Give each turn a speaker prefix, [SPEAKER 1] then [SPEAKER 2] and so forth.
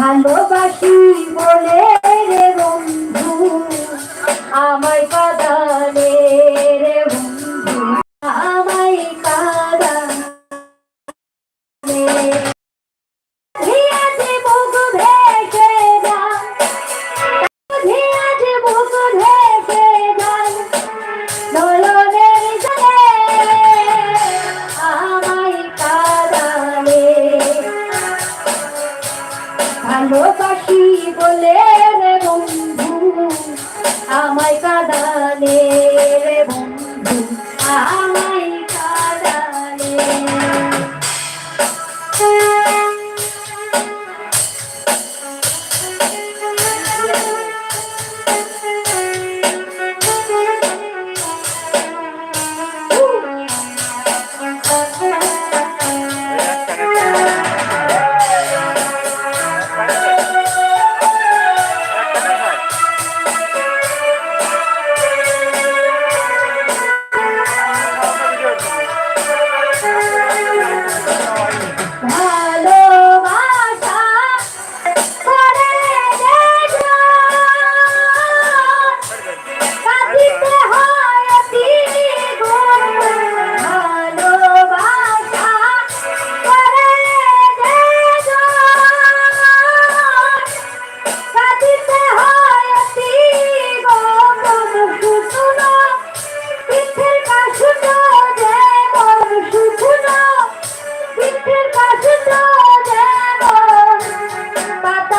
[SPEAKER 1] Hallo, Basti.